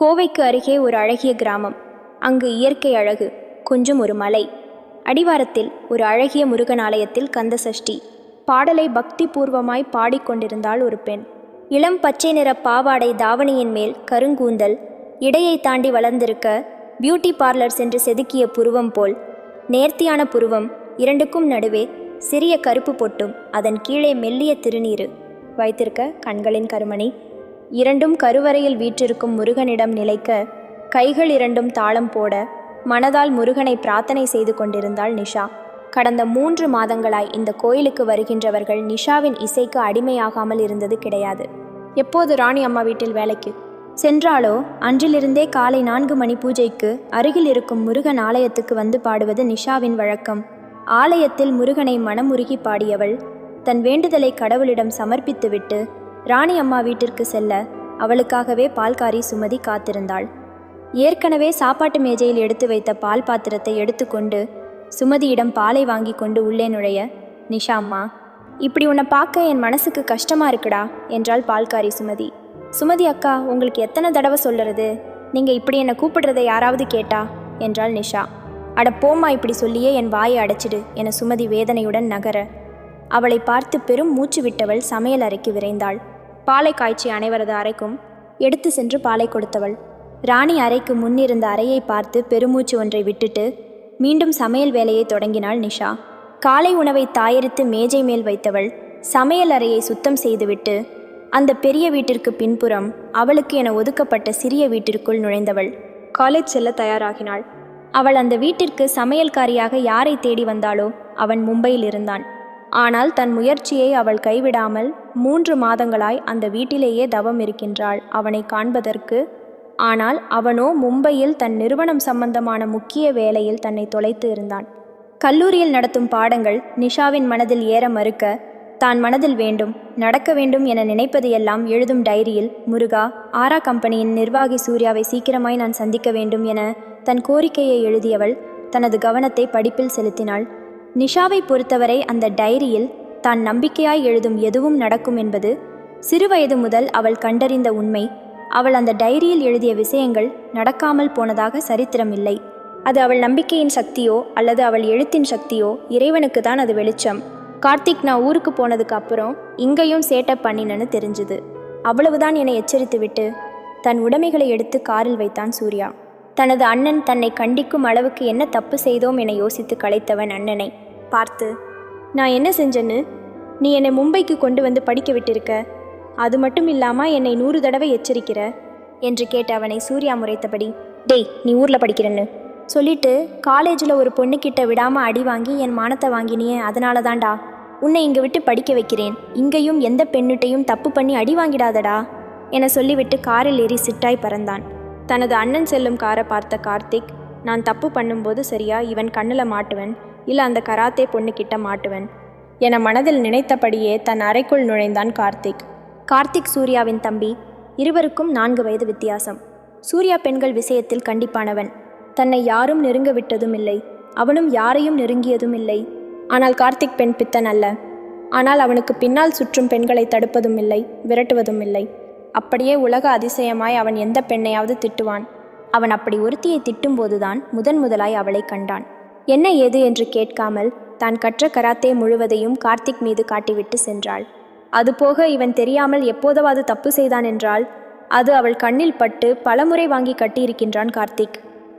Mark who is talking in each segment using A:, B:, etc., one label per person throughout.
A: கோவைக்கு அருகே ஒரு அழகிய கிராமம். அங்கு இயற்கை அழகு கொஞ்சம் ஒரு மலை. அடிவாரத்தில் ஒரு அழகிய முருகன் ஆலயத்தில் கந்த சஷ்டி. பாடலை பக்தி பூர்வமாய் பாடிக்கொண்டிருந்தாள் ஒரு பெண். இளம் பச்சை நிற பாவாடை தாவணியின் மேல் கருங்கூந்தல் இடையை தாண்டி வளர்ந்திருக்க பியூட்டி பார்லர் சென்று செதுக்கிய புருவம் போல் நேர்த்தியான புருவம் இரண்டுக்கும் நடுவே சிறிய கருப்பு பொட்டும் அதன் கீழே மெல்லிய திருநீரு வைத்திருக்க கண்களின் கருமணி இரண்டும் கருவறையில் வீற்றிருக்கும் முருகனிடம் நிலைக்க கைகள் இரண்டும் தாளம் போட மனதால் முருகனை பிரார்த்தனை செய்து கொண்டிருந்தாள் நிஷா. கடந்த மூன்று மாதங்களாய் இந்த கோயிலுக்கு வருகின்றவர்கள் நிஷாவின் இசைக்கு அடிமையாகாமல் இருந்தது கிடையாது. எப்போது ராணி அம்மா வீட்டில் வேலைக்கு? சென்றாலோ? அன்றிலிருந்தே காலை நான்கு மணி பூஜைக்கு அருகில் இருக்கும் முருகன் ஆலயத்துக்கு வந்து பாடுவது நிஷாவின் வழக்கம். ஆலயத்தில் முருகனை மனமுருகி பாடியவள் தன் வேண்டுதலை கடவுளிடம் சமர்ப்பித்துவிட்டு ராணி அம்மா வீட்டிற்கு செல்ல அவளுக்காகவே பால்காரி சுமதி காத்திருந்தாள். ஏற்கனவே சாப்பாட்டு மேஜையில் எடுத்து வைத்த பால் பாத்திரத்தை எடுத்துக்கொண்டு சுமதியிடம் பாலை வாங்கி கொண்டு உள்ளே நுழைய நிஷா அம்மா இப்படி உன்னை பார்க்க என் மனசுக்கு கஷ்டமா இருக்குடா என்றாள் பால்காரி சுமதி. சுமதி அக்கா உங்களுக்கு எத்தனை தடவை சொல்லுறது? நீங்க இப்படி என்னை கூப்பிடுறதை யாராவது கேட்டா? என்றாள் நிஷா. அட போம்மா இப்படி சொல்லியே என் வாயை அடைச்சிடு என சுமதி வேதனையுடன் நகர அவளை பார்த்து பெரும் மூச்சு விட்டவள் சமையல் அறைக்கு விரைந்தாள். பாலை காய்ச்சி அனைவரது அறைக்கும் எடுத்து சென்று பாலை கொடுத்தவள். ராணி அறைக்கு முன்னிருந்த அறையை பார்த்து பெருமூச்சு ஒன்றை விட்டுட்டு மீண்டும் சமையல் வேலையை தொடங்கினாள் நிஷா. காலை உணவை தாயரித்து மேஜை மேல் வைத்தவள் சமையல் அறையை சுத்தம் செய்துவிட்டு அந்த பெரிய வீட்டிற்கு பின்புறம் அவளுக்கு என ஒதுக்கப்பட்ட சிறிய வீட்டிற்குள் நுழைந்தவள் காலேஜ் செல்ல தயாராகினாள். அவள் அந்த வீட்டிற்கு சமையல்காரியாக யாரை தேடி வந்தாளோ அவன் மும்பையில் இருந்தான். ஆனால் தன் முயற்சியை அவள் கைவிடாமல் மூன்று மாதங்களாய் அந்த வீட்டிலேயே தவம் இருக்கின்றாள். அவனை காண்பதற்கு ஆனால் அவனோ மும்பையில் தன் நிறுவனம் சம்பந்தமான முக்கிய வேலையில் தன்னை தொலைத்து இருந்தான். கல்லூரியில் நடத்தும் பாடங்கள் நிஷாவின் மனதில் ஏற மறுக்க தான் மனதில் வேண்டும் நடக்க வேண்டும் என நினைப்பது எல்லாம் எழுதும் டைரியில் முருகா ஆரா கம்பெனியின் நிர்வாகி சூர்யாவை சீக்கிரமாய் நான் சந்திக்க வேண்டும் என தன் கோரிக்கையை எழுதியவள் தனது கவனத்தை படிப்பில் செலுத்தினாள். நிஷாவை பொறுத்தவரை அந்த டைரியில் தான் நம்பிக்கையாய் எழுதும் எதுவும் நடக்கும் என்பது சிறுவயது முதல் அவள் கண்டறிந்த உண்மை. அவள் அந்த டைரியில் எழுதிய விஷயங்கள் நடக்காமல் போனதாக சரித்திரம் இல்லை. அது அவள் நம்பிக்கையின் சக்தியோ அல்லது அவள் எழுத்தின் சக்தியோ இறைவனுக்கு தான் அது வெளிச்சம். கார்த்திக் நான் ஊருக்கு போனதுக்கு அப்புறம் இங்கேயும் சேட்டப் பண்ணினன்னு தெரிஞ்சுது. அவ்வளவுதான் என்னை எச்சரித்து விட்டு தன் உடைமைகளை எடுத்து காரில் வைத்தான் சூர்யா. தனது அண்ணன் தன்னை கண்டிக்கும் அளவுக்கு என்ன தப்பு செய்தோம் என யோசித்து கலைத்தவன் அண்ணனை. பார்த்து நான் என்ன செஞ்சேன்னு? நீ என்னை மும்பைக்கு கொண்டு வந்து படிக்க விட்டிருக்க. அது மட்டும் இல்லாமல் என்னை நூறு தடவை எச்சரிக்கிற என்று கேட்ட அவனை சூர்யா முறைத்தபடி. டேய் நீ ஊரில் படிக்கிறன்னு. சொல்லிட்டு காலேஜில் ஒரு பொண்ணுக்கிட்ட விடாமல் அடி வாங்கி என் மானத்தை வாங்கினியே அதனால தான்டா. உன்னை இங்கே விட்டு படிக்க வைக்கிறேன். இங்கேயும் எந்த பெண்ணுட்டையும் தப்பு பண்ணி அடி வாங்கிடாதடா என சொல்லிவிட்டு காரில் ஏறி சிட்டாய் பறந்தான். தனது அண்ணன் செல்லும் காரை பார்த்த கார்த்திக் நான் தப்பு பண்ணும்போது சரியா இவன் கண்ணில் மாட்டுவன். இல்லை அந்த கராத்தே பொண்ணுக்கிட்ட மாட்டுவன் என மனதில் நினைத்தபடியே தன் அறைக்குள் நுழைந்தான் கார்த்திக். கார்த்திக் சூர்யாவின் தம்பி. இருவருக்கும் நான்கு வயது வித்தியாசம். சூர்யா பெண்கள் விஷயத்தில் கண்டிப்பானவன். தன்னை யாரும் நெருங்க விட்டதும் இல்லை. அவனும் யாரையும் நெருங்கியதும் இல்லை. ஆனால் கார்த்திக் பெண் பித்தன் அல்ல. ஆனால் அவனுக்கு பின்னால் சுற்றும் பெண்களை தடுப்பதும் இல்லை விரட்டுவதும் இல்லை. அப்படியே உலக அதிசயமாய் அவன் எந்த பெண்ணையாவது திட்டுவான். அவன் அப்படி ஒருத்தியை திட்டும்போதுதான் முதன் முதலாய் அவளை கண்டான். என்ன ஏது? என்று கேட்காமல் தான் கற்ற கராத்தே முழுவதையும் கார்த்திக் மீது காட்டிவிட்டு சென்றாள். அதுபோக இவன் தெரியாமல் எப்போதாவது தப்பு செய்தான் என்றால் அது அவள் கண்ணில் பட்டு பலமுறை வாங்கி கட்டியிருக்கின்றான் கார்த்திக்.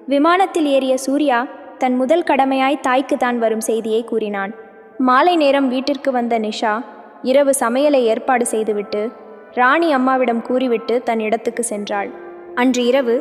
A: விமானத்தில் ஏறிய சூர்யா தன் முதல் கடமையாய் தாய்க்கு தான் வரும் செய்தியை கூறினான். மாலை நேரம் வீட்டிற்கு வந்த நிஷா இரவு சமையலை ஏற்பாடு செய்துவிட்டு ராணி அம்மாவிடம் கூறிவிட்டு தன் இடத்துக்கு சென்றாள். அன்று இரவு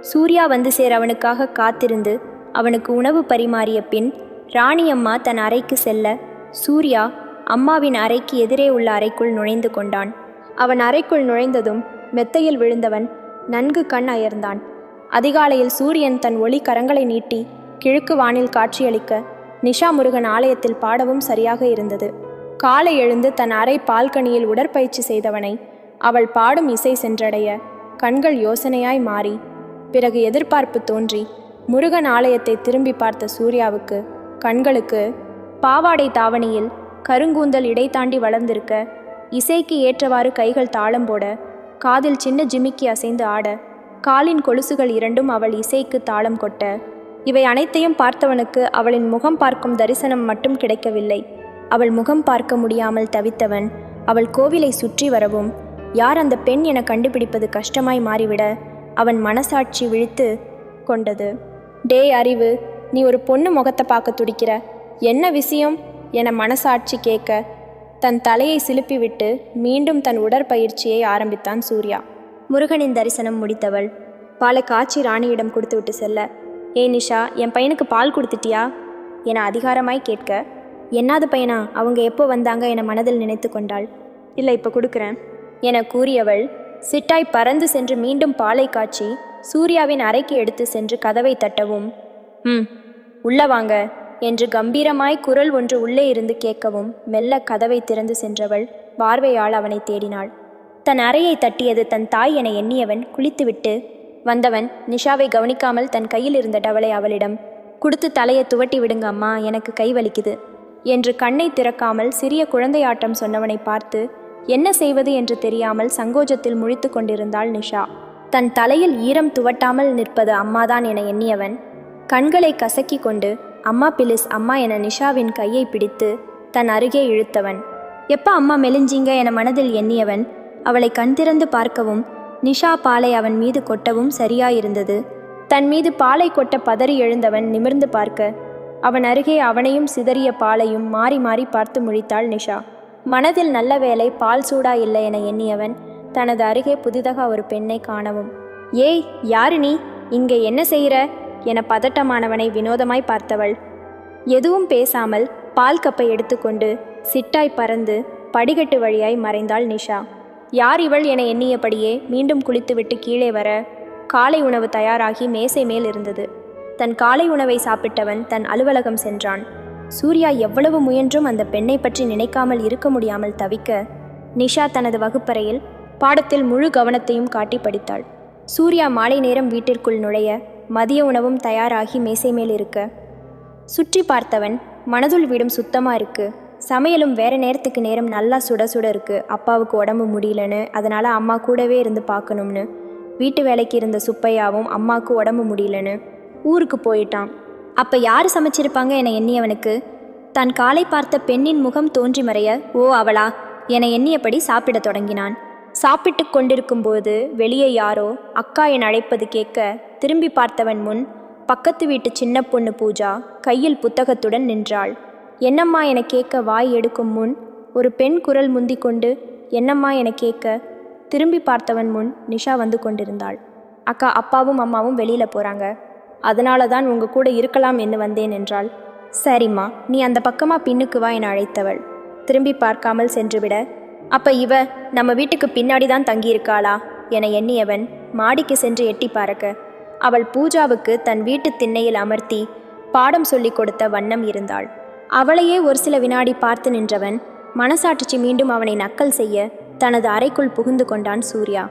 A: சூர்யா வந்து சேர அவனுக்காக காத்திருந்து அவனுக்கு உணவு பரிமாறிய பின் ராணி அம்மா தன் அறைக்கு செல்ல சூர்யா அம்மாவின் அறைக்கு எதிரே உள்ள அறைக்குள் நுழைந்து கொண்டான். அவன் அறைக்குள் நுழைந்ததும் மெத்தையில் விழுந்தவன் நன்கு கண் அயர்ந்தான். அதிகாலையில் சூரியன் தன் ஒளி கரங்களை நீட்டி கிழக்கு வானில் காட்சியளிக்க நிஷா முருகன் ஆலயத்தில் பாடவும் சரியாக இருந்தது. காலை எழுந்து தன் அறை பால்கனியில் உடற்பயிற்சி செய்தவனை அவள் பாடும் இசை சென்றடைய கண்கள் யோசனையாய் மாறி பிறகு எதிர்பார்ப்பு தோன்றி முருகன் ஆலயத்தை திரும்பி பார்த்த சூர்யாவுக்கு கண்களுக்கு பாவாடை தாவணியில் கருங்கூந்தல் இடைத்தாண்டி வளர்ந்திருக்க இசைக்கு ஏற்றவாறு கைகள் தாளம் போட காதில் சின்ன ஜிமிக்கி அசைந்து ஆட காலின் கொலுசுகள் இரண்டும் அவள் இசைக்கு தாளம் கொட்ட. இவை அனைத்தையும் பார்த்தவனுக்கு அவளின் முகம் பார்க்கும் தரிசனம் மட்டும் கிடைக்கவில்லை. அவள் முகம் பார்க்க முடியாமல் தவித்தவன் அவள் கோவிலை சுற்றி வரவும் யார் அந்த பெண் என கண்டுபிடிப்பது கஷ்டமாய் மாறிவிட? அவன் மனசாட்சி விழித்து கொண்டது. டேய் அறிவு நீ ஒரு பொண்ணு முகத்தை பார்க்க துடிக்கிற. என்ன விஷயம்? என மனசாட்சி கேட்க தன் தலையை சிலுப்பிவிட்டு மீண்டும் தன் உடற்பயிற்சியை ஆரம்பித்தான் சூர்யா. முருகனின் தரிசனம் முடித்தவள் பாலை காய்ச்சி ராணியிடம் கொடுத்துவிட்டு செல்ல ஏ நிஷா என் பையனுக்கு பால் கொடுத்துட்டியா? என அதிகாரமாய் கேட்க என்னாது பையனா? அவங்க எப்போ வந்தாங்க? என மனதில் நினைத்து கொண்டாள். இல்லை இப்போ கொடுக்குறேன். என கூறியவள் சிட்டாய் பறந்து சென்று மீண்டும் பாலை காய்ச்சி சூர்யாவின் அறைக்கு எடுத்து சென்று கதவை தட்டவும் ம் உள்ள வாங்க என்று கம்பீரமாய் குரல் ஒன்று உள்ளே இருந்து கேட்கவும் மெல்ல கதவை திறந்து சென்றவள் பார்வையால் அவனை தேடினாள். தன் அறையை தட்டியது தன் தாய் என எண்ணியவன் குளித்துவிட்டு வந்தவன் நிஷாவை கவனிக்காமல் தன் கையில் இருந்த டவலை அவளிடம் கொடுத்து தலையை துவட்டி விடுங்க அம்மா எனக்கு கை வலிக்குது என்று கண்ணை திறக்காமல் சிறிய குழந்தையாட்டம் சொன்னவனை பார்த்து என்ன செய்வது என்று தெரியாமல் சங்கோஜத்தில் முழித்து கொண்டிருந்தாள் நிஷா. தன் தலையில் ஈரம் துவட்டாமல் நிற்பது அம்மாதான் என எண்ணியவன் கண்களை கசக்கி கொண்டு அம்மா பிலிஸ் அம்மா என நிஷாவின் கையை பிடித்து தன் அருகே இழுத்தவன். எப்ப அம்மா மெலிஞ்சீங்க என மனதில் எண்ணியவன் அவளை கண் திறந்து பார்க்கவும் நிஷா பாலை அவன் மீது கொட்டவும் சரியாயிருந்தது. தன் மீது பாலை கொட்ட பதறி எழுந்தவன் நிமிர்ந்து பார்க்க அவன் அருகே அவனையும் சிதறிய பாலையும் மாறி மாறி பார்த்து முழித்தாள் நிஷா. மனதில் நல்ல வேலை பால் சூடா இல்லை என எண்ணியவன் தனது அருகே புதிதாக ஒரு பெண்ணை காணவும். ஏய் யாரு நீ? இங்கே என்ன செய்கிற? என பதட்டமானவனை வினோதமாய் பார்த்தவள். எதுவும் பேசாமல் பால் கப்பை எடுத்துக்கொண்டு சிட்டாய் பறந்து படிகட்டு வழியாய் மறைந்தாள் நிஷா. யார் இவள் என எண்ணியபடியே மீண்டும் குளித்துவிட்டு கீழே வர காலை உணவு தயாராகி மேசை மேல் இருந்தது. தன் காலை உணவை சாப்பிட்டவன் தன் அலுவலகம் சென்றான். சூர்யா எவ்வளவு முயன்றும் அந்த பெண்ணை பற்றி நினைக்காமல் இருக்க முடியாமல் தவிக்க நிஷா தனது வகுப்பறையில் பாடத்தில் முழு கவனத்தையும் காட்டி படித்தாள். சூர்யா மாலை நேரம் வீட்டிற்குள் நுழைய மதிய உணவும் தயாராகி மேசை மேல் இருக்க. சுற்றி பார்த்தவன் மனதுள் வீடும் சுத்தமா இருக்கு. சமையலும் வேற நேரத்துக்கு நேரம் நல்லா சுட சுட இருக்கு. அப்பாவுக்கு உடம்பு முடியலன்னு அதனால அம்மா கூடவே இருந்து பார்க்கணும்னு. வீட்டு வேலைக்கு இருந்த சுப்பையாவும் அம்மாவுக்கு உடம்பு முடியலன்னு ஊருக்கு போயிட்டான். அப்ப யார் சமைச்சிருப்பாங்க என எண்ணியவனுக்கு தான் காலை பார்த்த பெண்ணின் முகம் தோன்றி மறைய ஓ அவளா? என எண்ணியபடி சாப்பிடத் தொடங்கினான். சாப்பிட்டு கொண்டிருக்கும்போது வெளியே யாரோ அக்கா என் அழைப்பது கேட்க திரும்பி பார்த்தவன் முன் பக்கத்து வீட்டு சின்ன பொண்ணு பூஜா கையில் புத்தகத்துடன் நின்றாள். என்னம்மா என கேட்க வாய் எடுக்கும் முன் ஒரு பெண் குரல் முந்தி கொண்டு என்னம்மா என கேட்க திரும்பி பார்த்தவன் முன் நிஷா வந்து கொண்டிருந்தாள். அக்கா அப்பாவும் அம்மாவும் வெளியில் போகிறாங்க அதனால தான் உங்க கூட இருக்கலாம் என்று வந்தேன் என்றாள். சரிம்மா நீ அந்த பக்கமாக பின்னுக்கு வா என அழைத்தவள். திரும்பி பார்க்காமல் சென்றுவிட அப்ப இவ நம்ம வீட்டுக்கு பின்னாடி தான் தங்கியிருக்காளா? என எண்ணியவன் மாடிக்கு சென்று எட்டி பார்க்க. அவள் பூஜாவுக்கு தன் வீட்டு திண்ணையில் அமர்த்தி பாடம் சொல்லிக் கொடுத்த வண்ணம் இருந்தாள். அவளையே ஒரு சில வினாடி பார்த்து நின்றவன் மனசாட்சி மீண்டும் அவனை நக்கல் செய்ய தனது அறைக்குள் புகுந்து கொண்டான் சூர்யா.